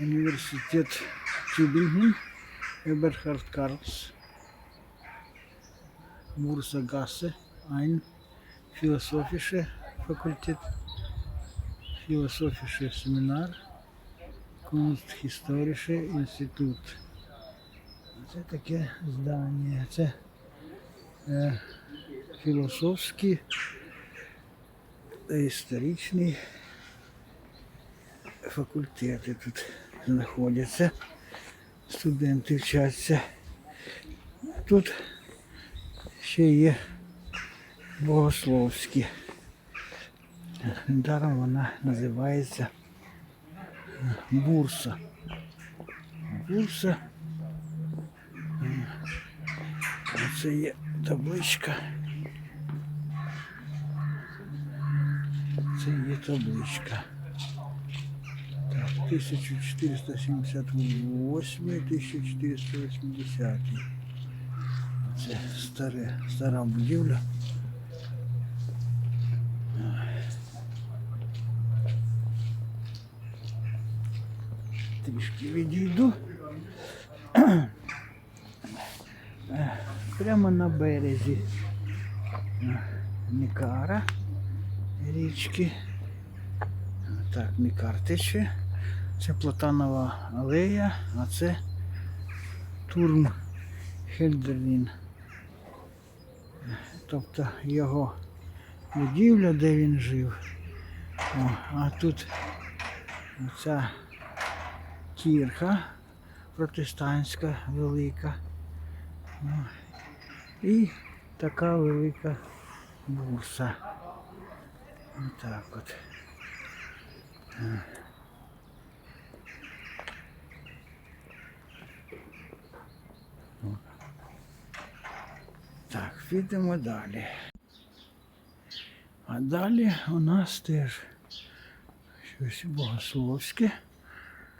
Університет Тюбінген, Eberhard Karls, Бурса Гаsse, ein philosophische Fakultät, philosophische Seminar, Kunsthistorische Інститут. Це таке здання. Це е, філософський та історичний факультети тут знаходяться. Студенти вчаться. Тут ще є богословські. Даром вона називається бурса. Бурса. Оце є табличка. Це є табличка. Так, 1478-1480. Це старе, стара будівля. Трішки відійду. Прямо на березі Нікара річки. Так, Нікар тече. Це Платанова алея, а це Турм Хельдерлін. Тобто його будівля, де він жив. О, а тут ця кірха протестантська велика. О, і така велика бурса. Отак от. Так, підемо далі. А далі у нас теж щось богословське.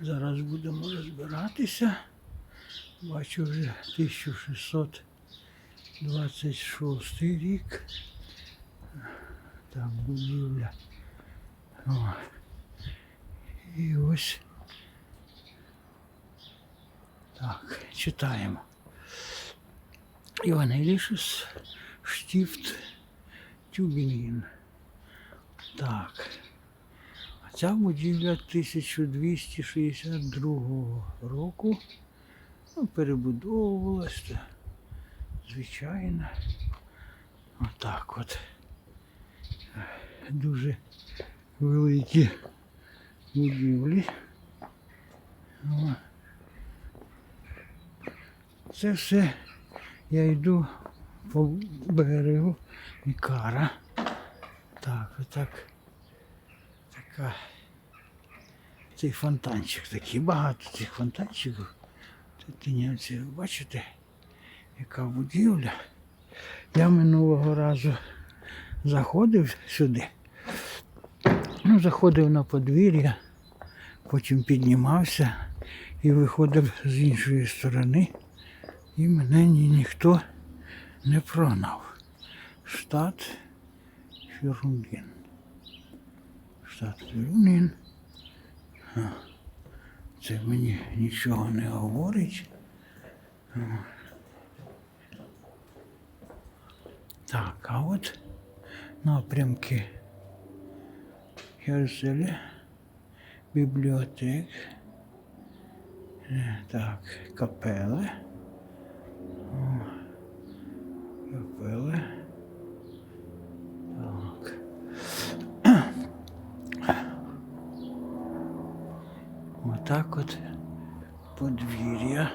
Зараз будемо розбиратися. Бачу вже 1626 рік. Там будівля. О. І ось. Так, читаємо. Івангелішус Штіфт Тюбінген. Так. А ця будівля 1262 року. Ну, перебудовувалася. Звичайно. Отак от. Дуже великі будівлі. Це все я йду по берегу Ікара. Так, отак. Така. Цей фонтанчик такий, багато цих фонтанчиків. Тут тиняться, бачите, яка будівля. Я минулого разу заходив сюди. Ну, заходив на подвір'я, потім піднімався і виходив з іншої сторони. І мене ні, ніхто не прогнав. Штат Фюрунген. Штат Фюрунген. Це мені нічого не говорить. Так, а от напрямки Херзеля, бібліотек. Е, Так. Капели. Так. Отак от подвір'я.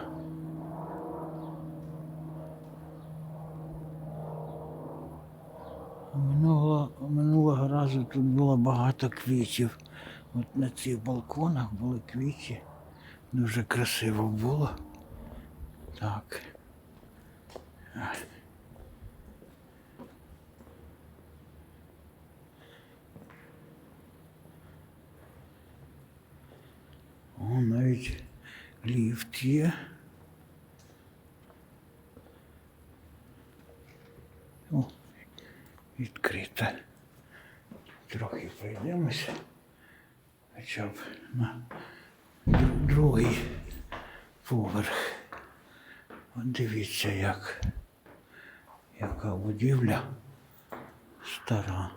Минулого, минулого разу тут було багато квітів. От на цих балконах були квіти. Дуже красиво було. Так. О, навіть ліфт є. О, відкрита. Трохи пройдемося. Хоча б на другий поверх. От дивіться, як, яка будівля стара.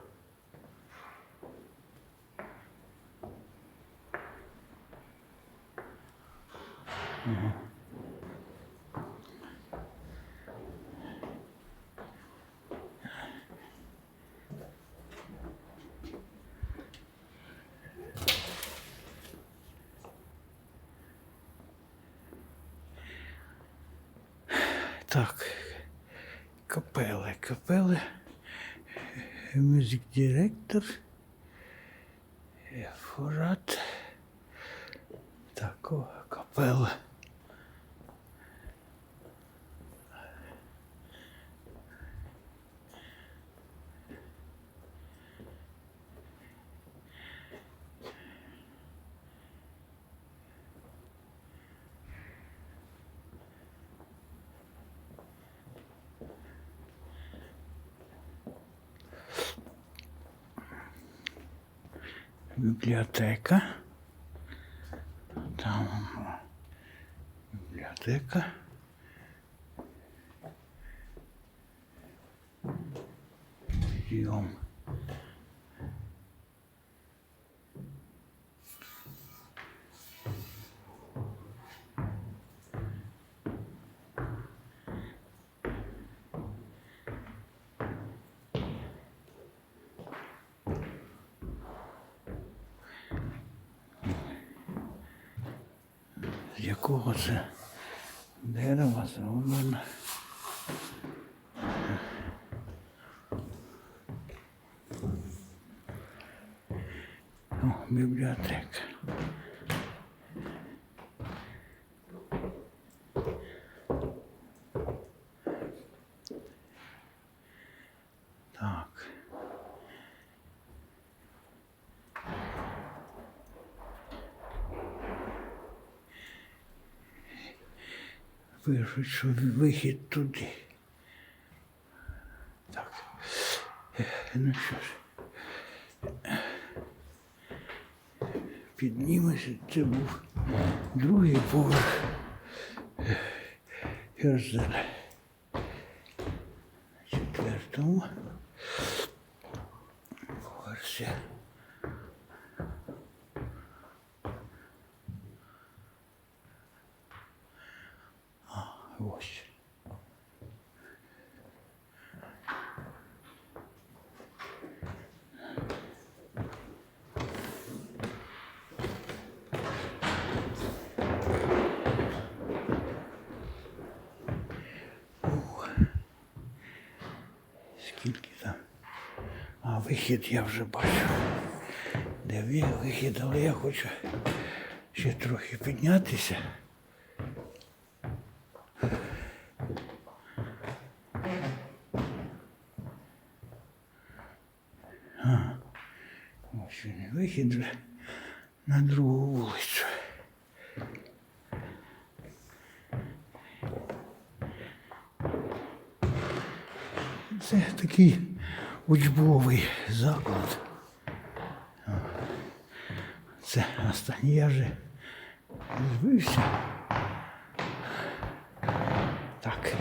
Так, капели, капели, мюзик директор, форат. Так, о. Бібліотека. Там бібліотека. Якого це дерева зроблено. О, бібліотека. Так. Пишуть, що вихід туди. Так. Ну що ж. Піднімемося, це був другий поверх. Ось четвертому. Поверсі. А, ось. Ух. Скільки там? А вихід я вже бачу. Де вихід, але я хочу ще трохи піднятися. А, ось вихід вже на другу вулицю. Це такий учбовий заклад. Це останній я вже збився. Так.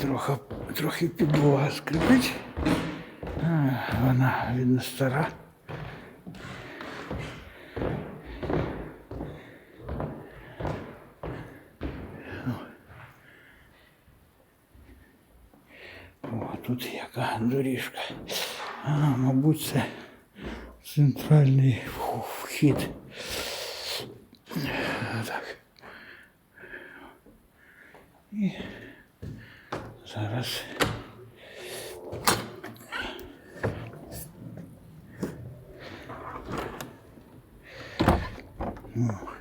Трохи, трохи підлога скрипить. Вона видно стара. тут яка доріжка. А, мабуть, це центральний вх- вхід. Так. І зараз. О.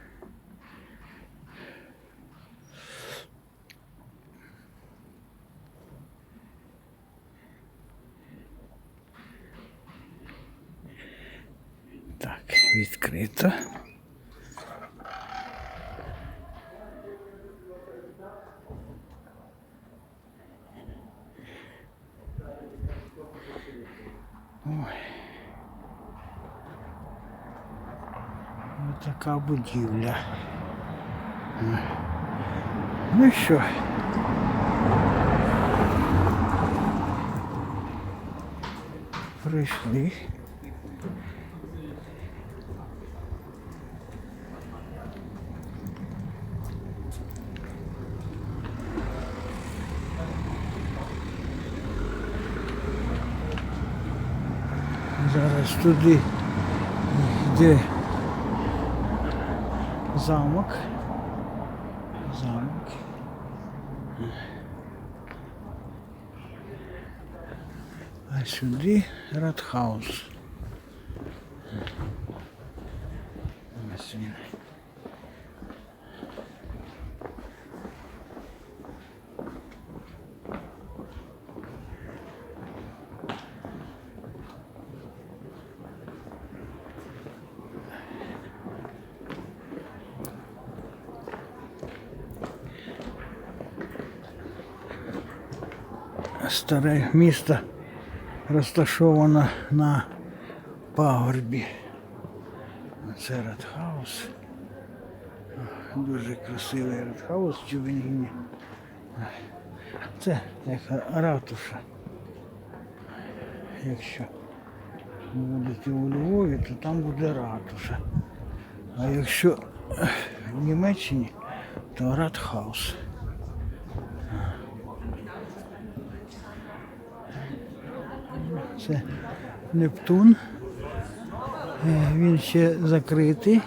Так, відкрито. Ой. От така будівля. Ну що? Прийшли. Зараз туди йде замок. Замок. А сюди Радхаус. Ось він. Старе місто розташовано на пагорбі. Це Радхаус. Дуже красивий Радхаус в Чубиніні. Це як ратуша. Якщо будете у Львові, то там буде ратуша. А якщо в Німеччині, то Радхаус. Це Нептун. Е, Він ще закритий.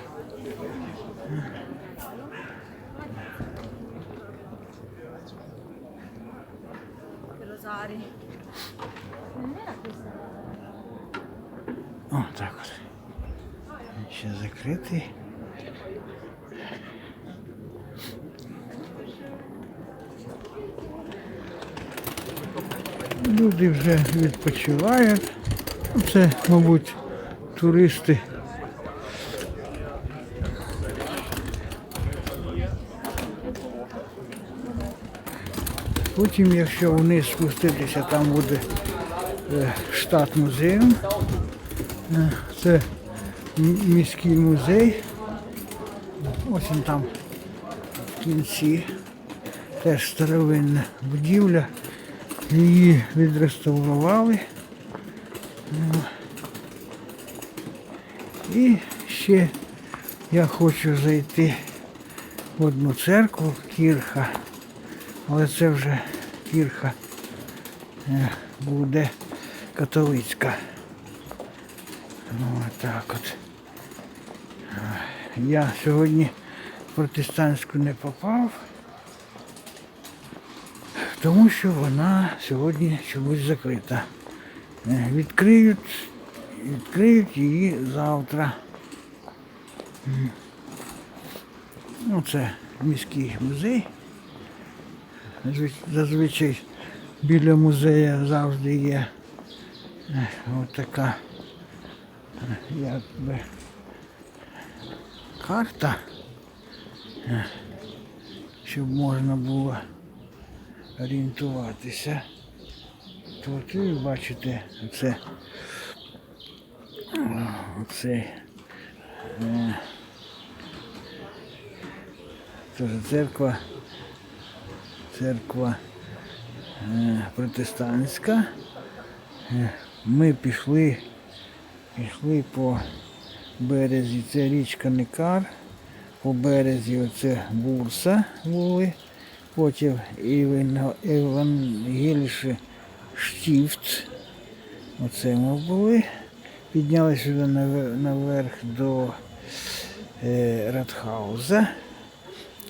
Rosari. О, так от. Він ще закритий. Люди вже відпочивають. Ну, Це, мабуть, туристи. Потім, якщо вниз спуститися, там буде е, штат музею. Е, Це міський музей. Ось він там в кінці. Теж старовинна будівля. Її відреставрували. Ну, І ще я хочу зайти в одну церкву, кірха. Але це вже кірха е, буде католицька. Ну, так от. Е, Я сьогодні в протестантську не попав, тому що вона сьогодні чомусь закрита. Е, Відкриють, відкриють її завтра. Ну, це міський музей. Зазвичай біля музею завжди є е, от така е, якби карта, щоб можна було орієнтуватися. Тут ви бачите, це це е, теж церква церква е, протестантська. Е, Ми пішли, пішли по березі, це річка Некар, по березі оце Бурса були, потім Евангельше Штіфт. Оце ми були. Піднялися сюди наверх до е, Радхауза.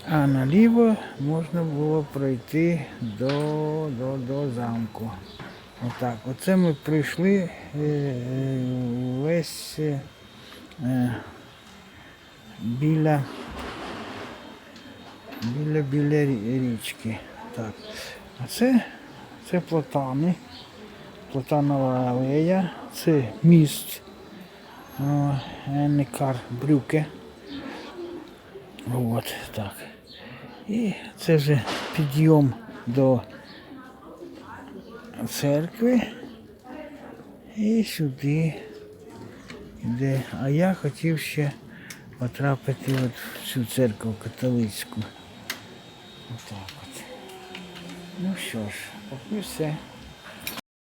А наліво можна було пройти до, до, до замку. Отак. Оце ми прийшли е, е, весь біля, біля, біля річки. Так. А це, це платани. Платанова алея. Це міст. Енекар Брюке. От так. І це вже підйом до церкви. І сюди йде. А я хотів ще потрапити от в цю церкву католицьку. Отак от. Ну що ж, поки все.